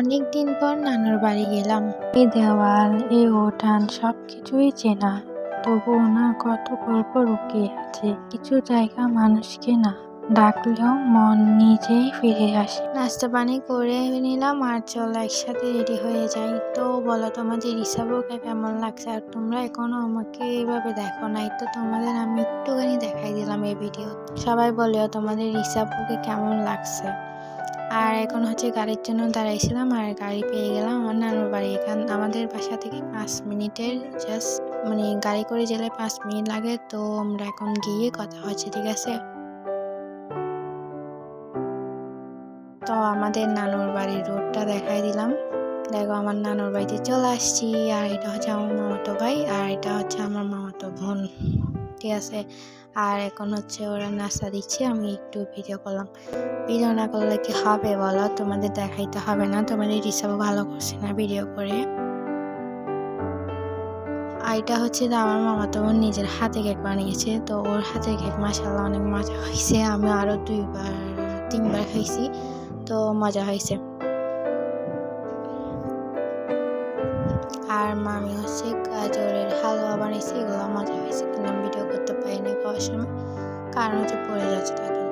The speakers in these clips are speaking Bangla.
অনেক দিন পর নানুর বাড়ি গেলাম। এই দেওয়াল এই উঠান সব কিছুই চেনা। তবুও ওনার কত গল্প লুকিয়ে আছে কিছু জায়গা মানুষকে না। ডাকলেও মন নিজেই ফিরে আসে। নাস্তা পানি করে নিলাম আর চল একসাথে রেডি হয়ে যাই। তো বলো তোমাদের রিসাবুকে কেমন লাগছে? আর তোমরা এখনও আমাকে এইভাবে দেখো নাই তো তোমাদের আমি একটুখানি দেখাই দিলাম এই ভিডিও। সবাই বলেও তোমাদের রিসাবুকে কেমন লাগছে? আর এখন হচ্ছে গাড়ির জন্য দাঁড়াইছিলাম আর গাড়ি পেয়ে গেলাম আমার নানুর বাড়ি। এখান, আমাদের বাসা থেকে পাঁচ মিনিটের জাস্ট মানে গাড়ি করে গেলে পাঁচ মিনিট লাগে। তো আমরা এখন গিয়ে কথা হচ্ছে, ঠিক আছে? তো আমাদের নানুর বাড়ির রোডটা দেখাই দিলাম। দেখো আমার নানুর বাড়িতে চলে আসছি। আর এটা হচ্ছে আমার মামাতো ভাই আর এটা হচ্ছে আমার মামাতো বোন। ঠিক আছে। আর এখন হচ্ছে ওরা নাস্তা দিচ্ছে, আমি একটু ভিডিও করলাম। ভিডিও না করলে কি হবে বলো? তোমাদের দেখাইতে হবে না। তোমাদের রিসার্ভ ভালো করছে না ভিডিও করে। আর এটা হচ্ছে যে আমার মামা তো বোন নিজের হাতে কেক বানিয়েছে। তো ওর হাতে কেক মাসাল্লাহ অনেক মজা হয়েছে। আমি আরও দুইবার, তিনবার খাইছি। তো মজা হয়েছে। আর মামি হচ্ছে গাজরের হালুয়া বানিয়েছে এগুলো মজা হয়েছে, কিন্তু আমি ভিডিও করতে পারিনি খাওয়ার সময়। কারণ হচ্ছে পড়ে যাচ্ছে তখন।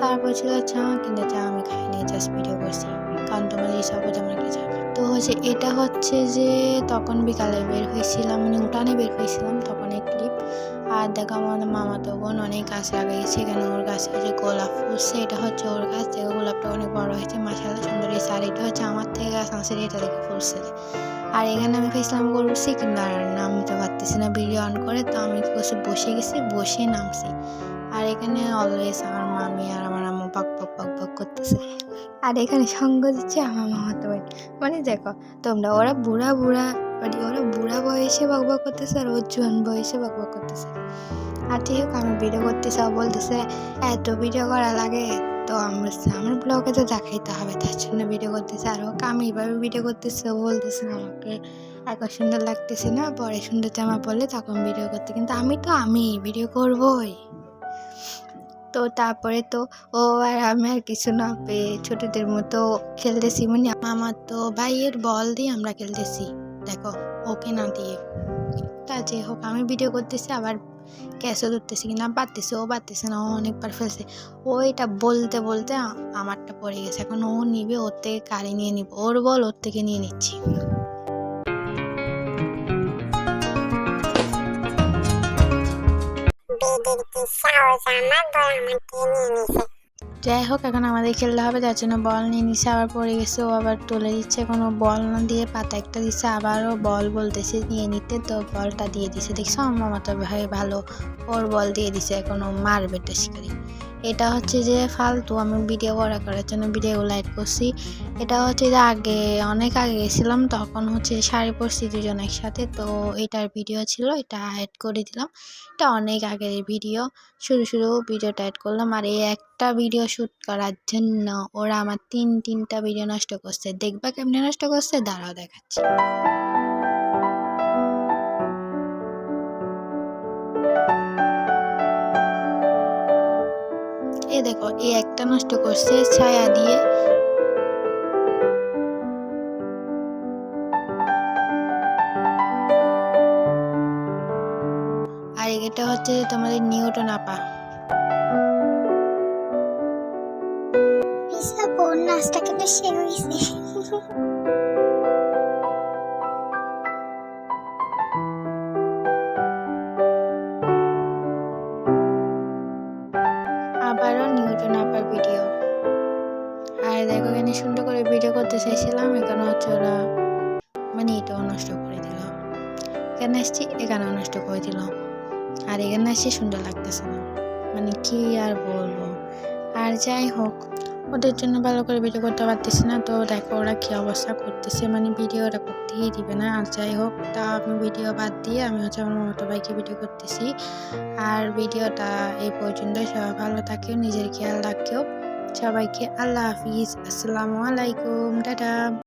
তারপর ছিল চা কিন্তু চা আমি খাইনি জাস্ট ভিডিও করছি। কারণ তোমার এইসব যেমন আমার কিছু। তো হচ্ছে এটা হচ্ছে যে, তখন বিকালে বের হয়েছিলাম মানে উঠানে বের হয়েছিলাম, তখন আর দেখো আমার মামা তো বোন অনেক গাছ লাগাইছে। এখানে ওর গাছে যে গোলাপ ফুলছে এটা হচ্ছে ওর গাছ। থেকে গোলাপটা অনেক বড় হয়েছে মাসাল্লাহ সুন্দর হয়েছে। আর এটা হচ্ছে আমার থেকে গাছ আনছে এটা দেখে ফুলছে আর এখানে আমি ফেসলাম করছি কিন্তু আর নামতে পারতেছি না ভিডিও অন করে। তো আমি বসে বসে গেছি, বসে নামছি। আর এখানে অলওয়েজ আমার মামি আর আমার আম্মু বক বক বক বক করতেছে। আর এখানে সঙ্গ দিচ্ছে আমার মামা তো ভাই মানে দেখো, তোমরা ওরা বুড়া বুড়া মানে ওরা বুড়া বয়সে বক বক করতেছে আর ওর জোয়ান বয়সে বক বক করতেছে আর ঠিক হোক আমি ভিডিও করতেছি বলতেছে এত ভিডিও করা লাগে তো আমরা আমার ব্লগে তো দেখাইতে হবে তার জন্য ভিডিও করতেছে আর হোক আমি এইভাবে ভিডিও করতেছি ও বলতেছে আমাকে এখন সুন্দর লাগতেছে না পরে সুন্দর জামা পরলে তখন ভিডিও করতে কিন্তু আমি তো আমি ভিডিও করবই তো তারপরে তো ও আর আমি আর কিছু না পেয়ে ছোটদের মতো খেলতেছি মানে আমার তো ভাইয়ের বল দিয়ে আমরা খেলতেছি দেখো, ওকে না দিয়ে। তা যে হোক, আমি ভিডিও করতেছি, আবার ক্যাশও ধরতেছি কিনা পারতেছে ও পারতেছে না, ও অনেকবার ফেলছে। ও এটা বলতে বলতে আমারটা পড়ে গেছে। এখন ও নিবে, ওর থেকে কারে নিয়ে নিব। ওর বল, ওর থেকে নিয়ে নিচ্ছি। আমার বল আমাকে নিয়ে নিছে যাই হোক, এখন আমাদের খেলতে হবে, যার জন্য বল নিয়ে নিছে আবার পড়ে গেছে, ও আবার তুলে দিচ্ছে। কোনো বল না দিয়ে পাতা একটা দিচ্ছে আবারও বল বলতেছে নিয়ে নিতে, তো বলটা দিয়ে দিছে। দেখছ, আমার মতো ভাই ভালো ওর বল দিয়ে দিছে, এখন ও মারবে টেস্কারি এটা হচ্ছে যে ফালতু আমি ভিডিও করা করার জন্য ভিডিও লাইট করছি। এটা হচ্ছে যে আগে, অনেক আগে গেছিলাম, তখন হচ্ছে শাড়ি পরছি দুজন একসাথে, তো এটার ভিডিও ছিল, এটা অ্যাড করে দিলাম। এটা অনেক আগের ভিডিও শুরু শুরু ভিডিওটা অ্যাড করলাম, আর এই একটা ভিডিও শ্যুট করার জন্য ওরা আমার তিন, তিনটা ভিডিও নষ্ট করছে। দেখবা কেমনে নষ্ট করছে? দাঁড়াও দেখাচ্ছি। দেখো এই একটা নষ্ট করছে, ছায়া দিয়ে। আর এটা হচ্ছে তোমাদের নিউটন আপা। নাচটা কিন্তু সে হয়েছে। আবারও নিউটন আপার ভিডিও। আর দেখো এখানে সুন্দর করে ভিডিও করতে চাইছিলাম, এখানে হচ্ছে ওরা মানে এটাও নষ্ট করে দিল। এখানে আসছি, এখানেও নষ্ট করে দিল। আর এখানে আসছি, সুন্দর লাগতেছে না। মানে কি আর বলব? আর যাই হোক ওদের জন্য ভালো করে ভিডিও করতে পারতেছি না। তো দেখো ওরা কী অবস্থা করতেছে। মানে ভিডিওটা করতেই দিবে না। আর যাই হোক, তা আমি ভিডিও বাদ দিয়ে আমি হচ্ছে আমার মতো ভাইকে ভিডিও করতেছি। আর ভিডিওটা এই পর্যন্ত সবাই ভালো থাকেও, নিজের খেয়াল রাখেও। সবাইকে আল্লাহ হাফিজ। আসসালামু আলাইকুম। টাটা।